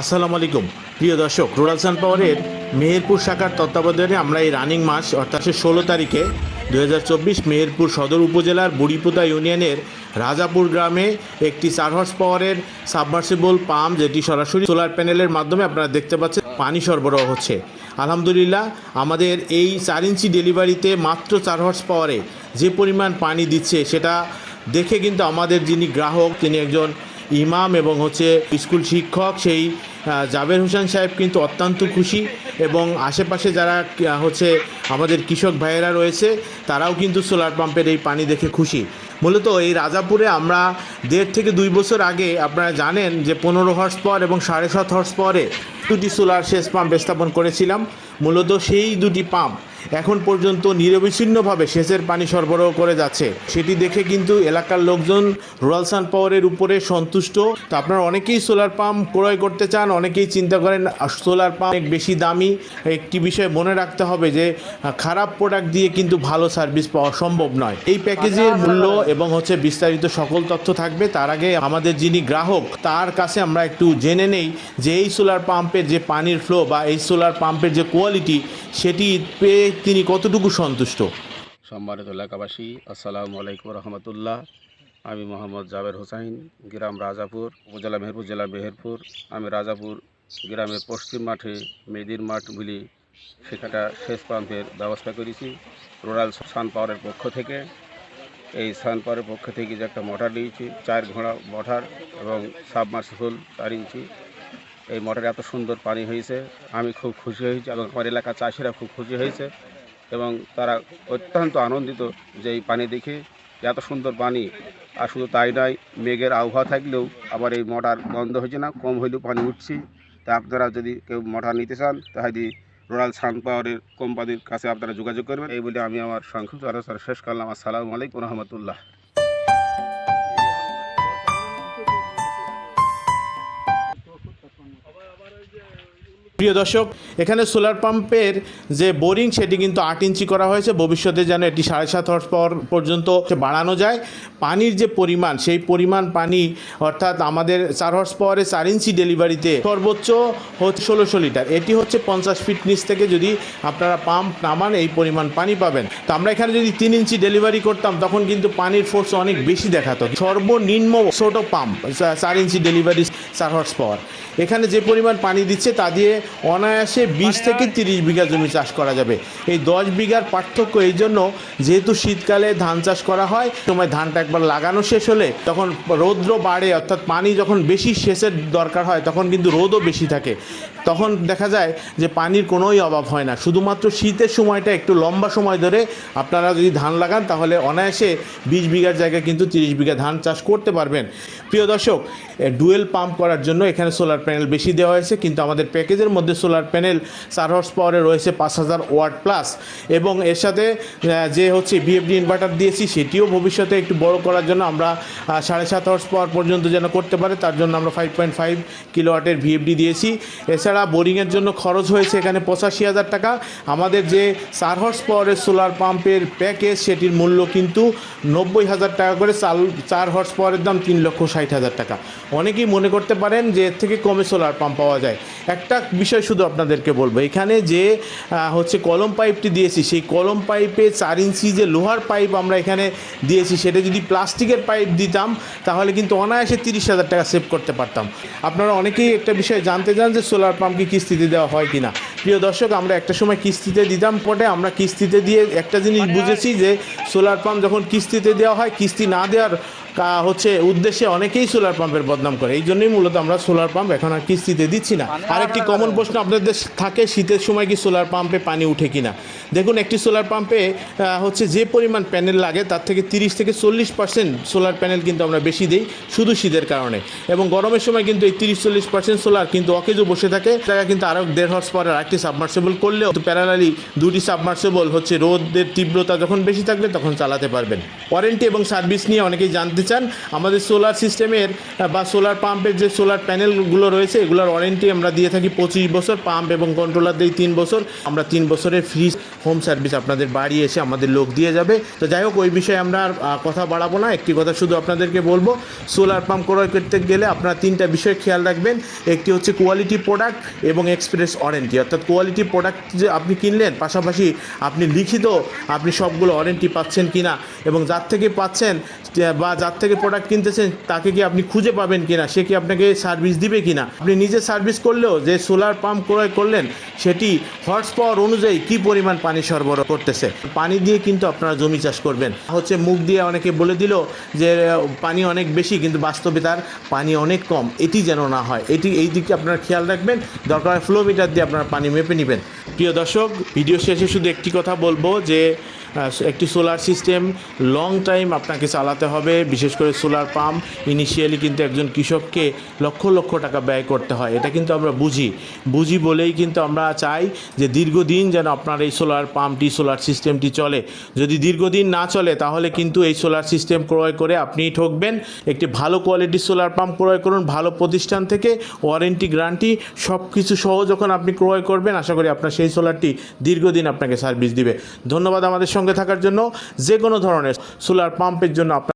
আসসালামু আলাইকুম। প্রিয় দর্শক, রুরাল সান পাওয়ারের মেহেরপুর শাখার তত্ত্বাবধানে আমরা এই রানিং মাস, অর্থাৎ ষোলো তারিখে দু হাজার চব্বিশ মেহেরপুর সদর উপজেলার বুড়িপুতা ইউনিয়নের রাজাপুর গ্রামে একটি চার হর্স পাওয়ারের সাবমার্সিবল পাম্প যেটি সরাসরি সোলার প্যানেলের মাধ্যমে আপনারা দেখতে পাচ্ছেন, পানি সরবরাহ হচ্ছে। আলহামদুলিল্লাহ, আমাদের এই চার ইঞ্চি ডেলিভারিতে মাত্র চার হর্স পাওয়ারে যে পরিমাণ পানি দিচ্ছে সেটা দেখে কিন্তু আমাদের যিনি গ্রাহক, তিনি একজন ইমাম এবং হচ্ছে স্কুল শিক্ষক সেই জাবের হোসেন সাহেব কিন্তু অত্যন্ত খুশি এবং আশেপাশে যারা হচ্ছে আমাদের কৃষক ভাইয়েরা রয়েছে, তারাও কিন্তু সোলার পাম্পের এই পানি দেখে খুশি। মূলত এই রাজাপুরে আমরা দেড় থেকে দুই বছর আগে আপনারা জানেন যে পনেরো হর্স পাওয়ার এবং সাড়ে সাত হর্স পাওয়ারে দুটি সোলার সেচ পাম্প স্থাপন করেছিলাম। মূলত সেই দুটি পাম্প এখন পর্যন্ত নিরবিচ্ছিন্নভাবে সেচের পানি সরবরাহ করে যাচ্ছে। সেটি দেখে কিন্তু এলাকার লোকজন রুরাল সান পাওয়ারের উপরে সন্তুষ্ট। তো আপনারা অনেকেই সোলার পাম্প ক্রয় করতে চান অনেকেই চিন্তা করেন সোলার পাম্প অনেক বেশি দামি। একটি বিষয় মনে রাখতে হবে যে খারাপ প্রোডাক্ট দিয়ে কিন্তু ভালো সার্ভিস পাওয়া সম্ভব নয়। এই প্যাকেজের মূল্য এবং হচ্ছে বিস্তারিত সকল তথ্য থাকবে। তার আগে আমাদের যিনি গ্রাহক তার কাছে আমরা একটু জেনে নেই যে এই সোলার পাম্পের যে পানির ফ্লো বা এই সোলার পাম্পের যে কোয়ালিটি সেটি পেয়ে তিনি কতটুকু সন্তুষ্ট? সম্মানিত এলাকাবাসী, আসসালামু আলাইকুম রহমতুল্লাহ। আমি মোহাম্মদ জাবের হোসাইন, গ্রাম রাজাপুর, উপজেলা মেহেরপুর, জেলা মেহেরপুর। আমি রাজাপুর গ্রামের পশ্চিম মাঠে মেদির মাঠ বলি সেখানটা শেষ পাম্পের ব্যবস্থা করেছি, রুরাল সান পাওয়ারের পক্ষ থেকে। এই সান পাওয়ারের পক্ষ থেকে যে একটা মোটর নিয়েছি, চার ঘোড়া মোটর এবং সাবমার্সিবল চার ইঞ্চি এই মোটরে এত সুন্দর পানি হয়েছে। আমি খুব খুশি হয়েছি এবং আমার এলাকার চাষিরা খুব খুশি হয়েছে এবং তারা অত্যন্ত আনন্দিত যে এই পানি দেখে এত সুন্দর পানি। আর শুধু তাই নয়, মেঘের আবহাওয়া থাকলেও আবার এই মোটর বন্ধ হয়েছে না, কম হইলেও পানি উঠছি। তা আপনারা যদি কেউ মোটর নিতে চান, তাহলে রুরাল সান পাওয়ারের কোম্পানির কাছে আপনারা যোগাযোগ করবেন। এই বলে আমি আমার সংক্ষিপ্ত আলোচনা শেষ করলাম। আসসালামু আলাইকুম রহমতুল্লাহ। প্রিয় দর্শক, এখানে সোলার পাম্পের যে বোরিং, সেটি কিন্তু আট ইঞ্চি করা হয়েছে। ভবিষ্যতে যেন এটি সাড়ে সাত হর্স পাওয়ার পর্যন্ত বাড়ানো যায়। পানির যে পরিমাণ, সেই পরিমাণ পানি, অর্থাৎ আমাদের চার হর্স পাওয়ারে চার ইঞ্চি ডেলিভারিতে সর্বোচ্চ হচ্ছে ষোলোশো লিটার। এটি হচ্ছে পঞ্চাশ ফিট নিচ থেকে যদি আপনারা পাম্প নামান, এই পরিমাণ পানি পাবেন। তো আমরা এখানে যদি তিন ইঞ্চি ডেলিভারি করতাম, তখন কিন্তু পানির ফোর্স অনেক বেশি দেখাতো। সর্বনিম্ন ছোট পাম্প চার ইঞ্চি ডেলিভারি চার হর্স পাওয়ার এখানে যে পরিমাণ পানি দিচ্ছে, তা দিয়ে অনায়াসে বিশ থেকে তিরিশ বিঘা জমি চাষ করা যাবে। এই দশ বিঘার পার্থক্য এই জন্য যেহেতু শীতকালে ধান চাষ করা হয় সময় ধানটা একবার লাগানো শেষ হলে তখন রৌদ্র বাড়ে অর্থাৎ পানি যখন বেশি সেচের দরকার হয় তখন কিন্তু রোদও বেশি থাকে। তখন দেখা যায় যে পানির কোনোই অভাব হয় না। শুধুমাত্র শীতের সময়টা একটু লম্বা সময় ধরে আপনারা যদি ধান লাগান তাহলে অনায়াসে বিশ বিঘার জায়গায় কিন্তু তিরিশ বিঘা ধান চাষ করতে পারবেন। প্রিয় দর্শক ডুয়েল পাম্প করার জন্য এখানে সোলার প্যানেল বেশি দেওয়া হয়েছে কিন্তু আমাদের প্যাকেজের মধ্যে সোলার প্যানেল, চার হর্স পাওয়ারে রয়েছে পাঁচ হাজার ওয়াট প্লাস এবং এর সাথে যে হচ্ছে বিএফডি ইনভার্টার দিয়েছি, সেটিও ভবিষ্যতে একটু বড় করার জন্য আমরা সাড়ে সাত হর্স পাওয়ার পর্যন্ত যেন করতে পারে, তার জন্য আমরা ফাইভ পয়েন্ট ফাইভ কিলো ওয়াটের ভিএফডি দিয়েছি। এছাড়া বোরিংয়ের জন্য খরচ হয়েছে এখানে পঁচাশি হাজার টাকা। আমাদের যে চার হর্স পাওয়ারের সোলার পাম্পের প্যাকেজ সেটির মূল্য কিন্তু নব্বই হাজার টাকা করে, চাল, চার হর্স পাওয়ারের দাম তিন লক্ষ ষাট হাজার টাকা। অনেকেই মনে করতে পারেন যে এর থেকে কমে সোলার পাম্প পাওয়া যায়। একটা বিষয় শুধু আপনাদেরকে বলব। এখানে যে হচ্ছে কলম পাইপটি দিয়েছি সেই কলম পাইপে চার ইঞ্চি যে লোহার পাইপ আমরা এখানে দিয়েছি সেটা যদি প্লাস্টিকের পাইপ দিতাম তাহলে কিন্তু অনায়াসে তিরিশ হাজার টাকা সেভ করতে পারতাম। আপনারা অনেকেই একটা বিষয় জানতে চান যে সোলার পাম্প কি কিস্তিতে দেওয়া হয় কি না প্রিয় দর্শক আমরা একটা সময় কিস্তিতে দিতাম পরে আমরা কিস্তিতে দিয়ে একটা জিনিস বুঝেছি যে সোলার পাম্প যখন কিস্তিতে দেওয়া হয় কিস্তি না দেওয়ার হচ্ছে উদ্দেশ্যে অনেকেই সোলার পাম্পের বদনাম করে। এই জন্যই মূলত আমরা সোলার পাম্প এখন আর কিস্তিতে দিচ্ছি না। আরেকটি কমন প্রশ্ন আপনাদের থাকে শীতের সময় কি সোলার পাম্পে পানি উঠে কি না দেখুন একটি সোলার পাম্পে হচ্ছে যে পরিমাণ প্যানেল লাগে তার থেকে তিরিশ থেকে চল্লিশ পার্সেন্ট সোলার প্যানেল কিন্তু আমরা বেশি দিই শুধু শীতের কারণে। এবং গরমের সময় কিন্তু এই তিরিশ চল্লিশ পার্সেন্ট সোলার কিন্তু অকেজো বসে থাকে। তারা কিন্তু আরও দেড় হর্স পাওয়ারের আরেকটি সাবমার্সেবল করলেও প্যারালালি দুটি সাবমার্সেবল হচ্ছে রোদের তীব্রতা যখন বেশি থাকবে তখন চালাতে পারবেন। ওয়ারেন্টি এবং সার্ভিস নিয়ে অনেকেই জানতে চান, আমাদের সোলার সিস্টেমের বা সোলার পাম্পের যে সোলার প্যানেলগুলো রয়েছে, এগুলোর ওয়ারেন্টি আমরা দিয়ে থাকি পঁচিশ বছর পাম্প এবং কন্ট্রোলার দিই তিন বছর। আমরা তিন বছরের ফ্রি হোম সার্ভিস আপনাদের বাড়ি এসে আমাদের লোক দিয়ে যাবে। তো যাই হোক, ওই বিষয়ে আমরা আর কথা বাড়াবো না। একটি কথা শুধু আপনাদেরকে বলব সোলার পাম্প ক্রয় করতে গেলে আপনারা তিনটা বিষয় খেয়াল রাখবেন। একটি হচ্ছে কোয়ালিটি প্রোডাক্ট এবং এক্সপ্রেস ওয়ারেন্টি অর্থাৎ কোয়ালিটি প্রোডাক্ট যে আপনি কিনলেন, পাশাপাশি আপনি লিখিত আপনি সবগুলো ওয়ারেন্টি পাচ্ছেন কিনা এবং যার থেকে পাচ্ছেন, বা যার থেকে প্রোডাক্ট কিনতেছেন তাকে কি আপনি খুঁজে পাবেন কিনা? সে কি আপনাকে সার্ভিস দিবে কিনা? আপনি নিজে সার্ভিস করলেও যে সোলার পাম্প ক্রয় করলেন, সেটি হর্স পাওয়ার অনুযায়ী কি পরিমাণ পানি সরবরাহ করতেছে? পানি দিয়ে কিন্তু আপনারা জমি চাষ করবেন। হচ্ছে মুখ দিয়ে অনেকে বলে দিল যে, পানি অনেক বেশি, কিন্তু বাস্তবে তার পানি অনেক কম। এটি যেন না হয়। এটি, এই দিকে আপনারা খেয়াল রাখবেন। দরকার হয় ফ্লো মিটার দিয়ে আপনারা পানি মেপে নেবেন। প্রিয় দর্শক ভিডিও শেষে শুধু একটি কথা বলব যে একটি সোলার সিস্টেম লং টাইম আপনাকে চালাতে হবে, বিশেষ করে সোলার পাম্প ইনিশিয়ালি কিন্তু একজন কৃষককে লক্ষ লক্ষ টাকা ব্যয় করতে হয়। এটা কিন্তু আমরা বুঝি। বুঝি বলেই কিন্তু আমরা চাই যে দীর্ঘদিন যেন আপনার এই সোলার পাম্পটি সোলার সিস্টেমটি চলে। যদি দীর্ঘদিন না চলে, তাহলে কিন্তু এই সোলার সিস্টেম ক্রয় করে আপনি ঠকবেন। একটি ভালো কোয়ালিটির সোলার পাম্প ক্রয় করুন, ভালো প্রতিষ্ঠান থেকে ওয়ারেন্টি গ্যারান্টি সব কিছু সহ যখন আপনি ক্রয় করবেন, আশা করি আপনার সেই সোলারটি দীর্ঘদিন আপনাকে সার্ভিস দিবে। ধন্যবাদ আমাদের সঙ্গে থাকার জন্য যে কোনো ধরনের সোলার পাম্পের জন্য আপনার